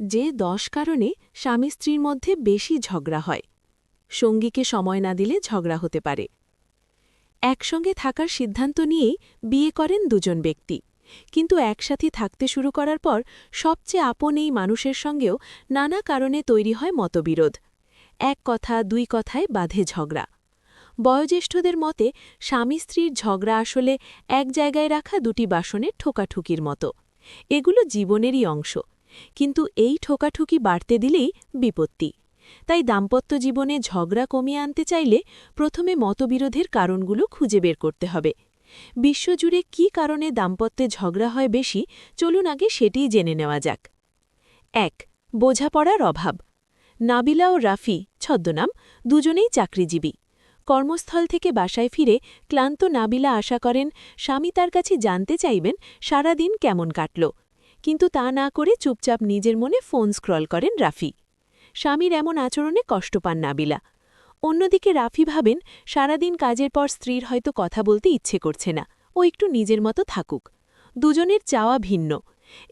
যে দশ কারণে স্বামী স্ত্রীর মধ্যে বেশি ঝগড়া হয়। সঙ্গীকে সময় না দিলে ঝগড়া হতে পারে। একসঙ্গে থাকার সিদ্ধান্ত নিয়েই বিয়ে করেন দুজন ব্যক্তি। কিন্তু একসাথে থাকতে শুরু করার পর সবচেয়ে আপন এই মানুষের সঙ্গেও নানা কারণে তৈরি হয় মতবিরোধ। এক কথা, দুই কথায় বাধে ঝগড়া। বয়োজ্যেষ্ঠদের মতে, স্বামী স্ত্রীর ঝগড়া আসলে এক জায়গায় রাখা দুটি বাসনের ঠোকাঠুকির মতো। এগুলো জীবনেরই অংশ। কিন্তু এই ঠোকাঠুকি বাড়তে দিলেই বিপত্তি। তাই দাম্পত্য জীবনে ঝগড়া কমিয়ে আনতে চাইলে প্রথমে মতবিরোধের কারণগুলো খুঁজে বের করতে হবে। বিশ্বজুড়ে কি কারণে দাম্পত্যে ঝগড়া হয় বেশি, চলুন আগে সেটিই জেনে নেওয়া যাক। এক, বোঝাপড়ার অভাব। নাবিলা ও রাফি, ছদ্মনাম, দুজনেই চাকরিজীবী। কর্মস্থল থেকে বাসায় ফিরে ক্লান্ত নাবিলা আশা করেন, স্বামী তার কাছে জানতে চাইবেন সারাদিন কেমন কাটল। কিন্তু তা না করে চুপচাপ নিজের মনে ফোন স্ক্রল করেন রাফি। স্বামীর এমন আচরণে কষ্ট পান নাবিলা। অন্যদিকে রাফি ভাবেন, সারাদিন কাজের পর স্ত্রীর হয়তো কথা বলতে ইচ্ছে করছে না, ও একটু নিজের মতো থাকুক। দুজনের চাওয়া ভিন্ন।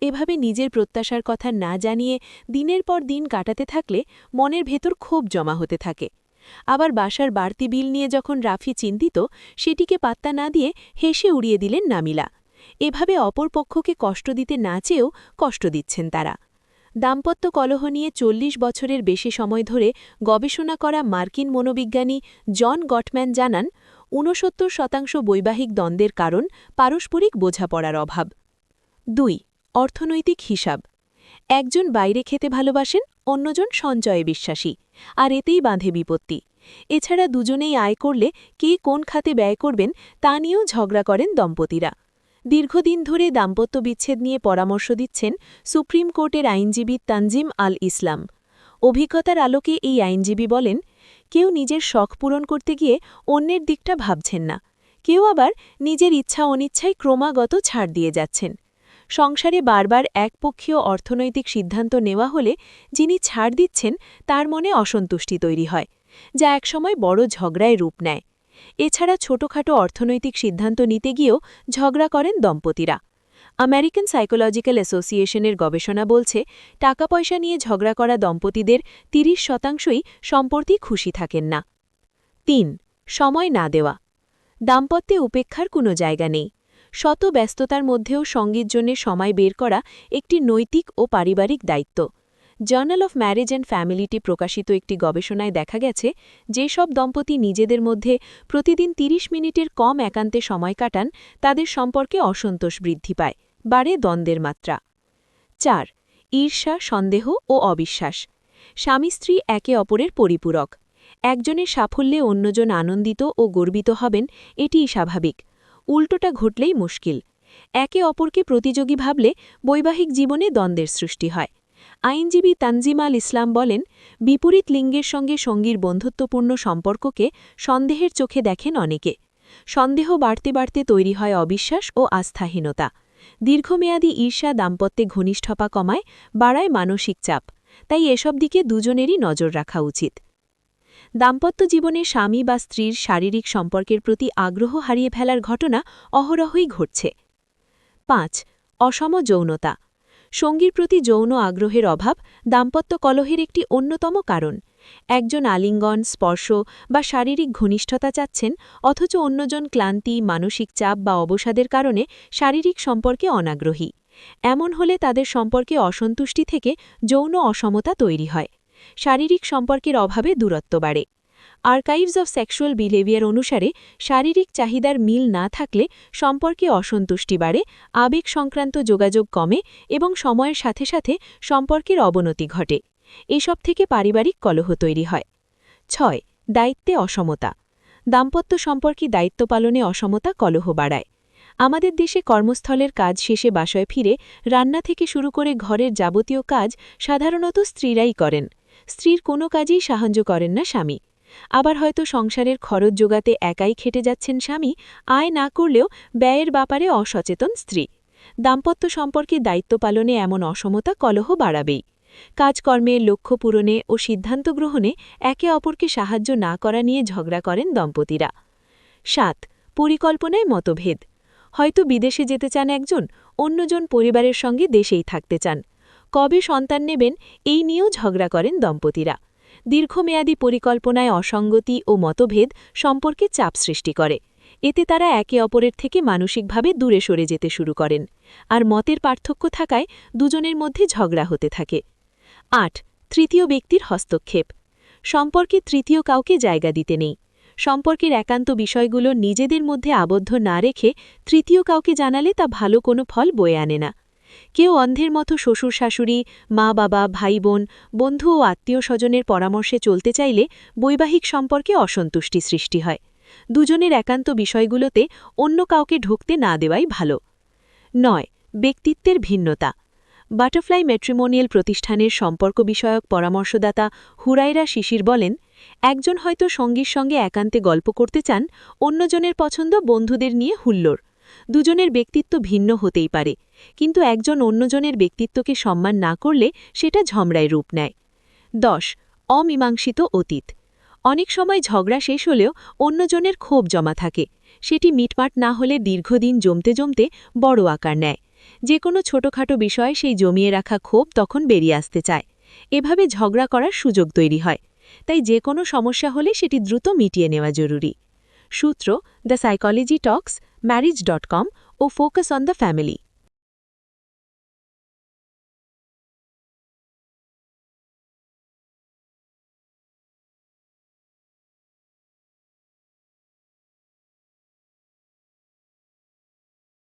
এভাবে নিজের প্রত্যাশার কথা না জানিয়ে দিনের পর দিন কাটাতে থাকলে মনের ভেতর ক্ষোভ জমা হতে থাকে। আবার বাসার বাড়তি বিল নিয়ে যখন রাফি চিন্তিত, সেটিকে পাত্তা না দিয়ে হেসে উড়িয়ে দিলেন নামিলা এভাবে অপর পক্ষকে কষ্ট দিতে না চেয়েও কষ্ট দিচ্ছেন তারা। দাম্পত্য কলহ নিয়ে চল্লিশ বছরের বেশি সময় ধরে গবেষণা করা মার্কিন মনোবিজ্ঞানী জন গটম্যান জানান, ঊনসত্তর শতাংশ বৈবাহিক দ্বন্দ্বের কারণ পারস্পরিক বোঝাপড়ার অভাব। দুই, অর্থনৈতিক হিসাব। একজন বাইরে খেতে ভালোবাসেন, অন্যজন সঞ্চয়ে বিশ্বাসী, আর এতেই বাঁধে বিপত্তি। এছাড়া দুজনেই আয় করলে কে কোন খাতে ব্যয় করবেন তা নিয়েও ঝগড়া করেন দম্পতিরা। দীর্ঘদিন ধরে দাম্পত্য বিচ্ছেদ নিয়ে পরামর্শ দিচ্ছেন সুপ্রিম কোর্টের আইনজীবী তানজিম আল ইসলাম। অভিজ্ঞতার আলোকে এই আইনজীবী বলেন, কেউ নিজের শখ পূরণ করতে গিয়ে অন্যের দিকটা ভাবছেন না। কেউ আবার নিজের ইচ্ছা অনিচ্ছায় ক্রমাগত ছাড় দিয়ে যাচ্ছেন। সংসারে বারবার একপক্ষীয় অর্থনৈতিক সিদ্ধান্ত নেওয়া হলে যিনি ছাড় দিচ্ছেন তার মনে অসন্তুষ্টি তৈরি হয়, যা একসময় বড় ঝগড়ায় রূপ নেয়। এছাড়া ছোটখাটো অর্থনৈতিক সিদ্ধান্ত নিতে গিয়েও ঝগড়া করেন দম্পতিরা। আমেরিকান সাইকোলজিক্যাল অ্যাসোসিয়েশনের গবেষণা বলছে টাকা পয়সা নিয়ে ঝগড়া করা দম্পতিদের ৩০ শতাংশই সম্পর্কে খুশি থাকেন না। তিন, সময় না দেওয়া। দাম্পত্যে উপেক্ষার কোনো জায়গা নেই। শত ব্যস্ততার মধ্যেও সঙ্গীর জন্য সময় বের করা একটি নৈতিক ও পারিবারিক দায়িত্ব। জার্নাল অফ ম্যারেজ অ্যান্ড ফ্যামিলিটি প্রকাশিত একটি গবেষণায় দেখা গেছে যেসব দম্পতি নিজেদের মধ্যে প্রতিদিন ৩০ মিনিটের কম একান্তে সময় কাটান, তাদের সম্পর্কে অসন্তোষ বৃদ্ধি পায়, বাড়ে দ্বন্দ্বের মাত্রা। চার, ঈর্ষা, সন্দেহ ও অবিশ্বাস। স্বামী স্ত্রী একে অপরের পরিপূরক। একজনের সাফল্যে অন্যজন আনন্দিত ও গর্বিত হবেন, এটিই স্বাভাবিক। উল্টোটা ঘটলেই মুশকিল। একে অপরকে প্রতিযোগী ভাবলে বৈবাহিক জীবনে দ্বন্দ্বের সৃষ্টি হয়। আইনজীবী তানজিমাল ইসলাম বলেন, বিপরীত লিঙ্গের সঙ্গে সঙ্গীর বন্ধুত্বপূর্ণ সম্পর্ককে সন্দেহের চোখে দেখেন অনেকে। সন্দেহ বাড়তে বাড়তে তৈরি হয় অবিশ্বাস ও আস্থাহীনতা। দীর্ঘমেয়াদী ঈর্ষা দাম্পত্যে ঘনিষ্ঠপা কমায়, বাড়ায় মানসিক চাপ। তাই এসব দিকে দুজনেরই নজর রাখা উচিত। দাম্পত্য জীবনে স্বামী বা স্ত্রীর শারীরিক সম্পর্কের প্রতি আগ্রহ হারিয়ে ফেলার ঘটনা অহরহই ঘটছে। পাঁচ অসম যৌনতা সঙ্গীর প্রতি যৌন আগ্রহের অভাব দাম্পত্য কলহের একটি অন্যতম কারণ। একজন আলিঙ্গন, স্পর্শ বা শারীরিক ঘনিষ্ঠতা চাচ্ছেন, অথচ অন্যজন ক্লান্তি, মানসিক চাপ বা অবসাদের কারণে শারীরিক সম্পর্কে অনাগ্রহী। এমন হলে তাদের সম্পর্কে অসন্তুষ্টি থেকে যৌন অসমতা তৈরি হয়। শারীরিক সম্পর্কের অভাবে দূরত্ব বাড়ে। আর্কাইভস অফ সেক্সুয়াল বিহেভিয়ার অনুসারে শারীরিক চাহিদার মিল না থাকলে সম্পর্কে অসন্তুষ্টি বাড়ে, আবেগ সংক্রান্ত যোগাযোগ কমে এবং সময়ের সাথে সাথে সম্পর্কের অবনতি ঘটে। এসব থেকে পারিবারিক কলহ তৈরি হয়। ছয়, দায়িত্বে অসমতা। দাম্পত্য সম্পর্কে দায়িত্ব পালনে অসমতা কলহ বাড়ায়। আমাদের দেশে কর্মস্থলের কাজ শেষে বাসায় ফিরে রান্না থেকে শুরু করে ঘরের যাবতীয় কাজ সাধারণত স্ত্রীরাই করেন। স্ত্রীর কোনো কাজেই সাহায্য করেন না স্বামী। আবার হয়তো সংসারের খরচ যোগাতে একাই খেটে যাচ্ছেন স্বামী, আয় না করলেও ব্যয়ের ব্যাপারে অসচেতন স্ত্রী। দাম্পত্য সম্পর্কে দায়িত্ব পালনে এমন অসমতা কলহ বাড়াবেই। কাজকর্মে লক্ষ্য পূরণে ও সিদ্ধান্ত গ্রহণে একে অপরকে সাহায্য না করা নিয়ে ঝগড়া করেন দম্পতিরা। সাত, পরিকল্পনায় মতভেদ। হয়তো বিদেশে যেতে চান একজন, অন্যজন পরিবারের সঙ্গে দেশেই থাকতে চান। কবে সন্তান নেবেন, এই নিয়েও ঝগড়া করেন দম্পতিরা। দীর্ঘমেয়াদী পরিকল্পনায় অসঙ্গতি ও মতভেদ সম্পর্কে চাপ সৃষ্টি করে। এতে তারা একে অপরের থেকে মানসিকভাবে দূরে সরে যেতে শুরু করেন। আর মতের পার্থক্য থাকায় দুজনের মধ্যে ঝগড়া হতে থাকে। আট, তৃতীয় ব্যক্তির হস্তক্ষেপ। সম্পর্কে তৃতীয় কাউকে জায়গা দিতে নেই। সম্পর্কের একান্ত বিষয়গুলো নিজেদের মধ্যে আবদ্ধ না রেখে তৃতীয় কাউকে জানালে তা ভালো কোনো ফল বয়ে আনে না। কেউ অন্ধের মতো শ্বশুর শাশুড়ি, মা বাবা, ভাই বোন, বন্ধু ও আত্মীয় স্বজনের পরামর্শে চলতে চাইলে বৈবাহিক সম্পর্কে অসন্তুষ্টি সৃষ্টি হয়। দুজনের একান্ত বিষয়গুলোতে অন্য কাউকে ঢুকতে না দেওয়াই ভালো। নয়, ব্যক্তিত্বের ভিন্নতা। বাটারফ্লাই ম্যাট্রিমোনিয়াল প্রতিষ্ঠানের সম্পর্ক বিষয়ক পরামর্শদাতা হুরাইরা শিশির বলেন, একজন হয়তো সঙ্গীর সঙ্গে একান্তে গল্প করতে চান, অন্যজনের পছন্দ বন্ধুদের নিয়ে হুল্লোড়। দুজনের ব্যক্তিত্ব ভিন্ন হতেই পারে, কিন্তু একজন অন্যজনের ব্যক্তিত্বকে সম্মান না করলে সেটা ঝমড়ায় রূপ নেয়। দশ, অমীমাংসিত অতীত। অনেক সময় ঝগড়া শেষ হলেও অন্যজনের ক্ষোভ জমা থাকে। সেটি মিটমাট না হলে দীর্ঘদিন জমতে জমতে বড় আকার নেয়। যে কোনো ছোটখাটো বিষয়ে সেই জমিয়ে রাখা ক্ষোভ তখন বেরিয়ে আসতে চায়। এভাবে ঝগড়া করার সুযোগ তৈরি হয়। তাই যে কোনো সমস্যা হলে সেটি দ্রুত মিটিয়ে নেওয়া জরুরি। সূত্র, the psychology talks marriage dot com O focus on the family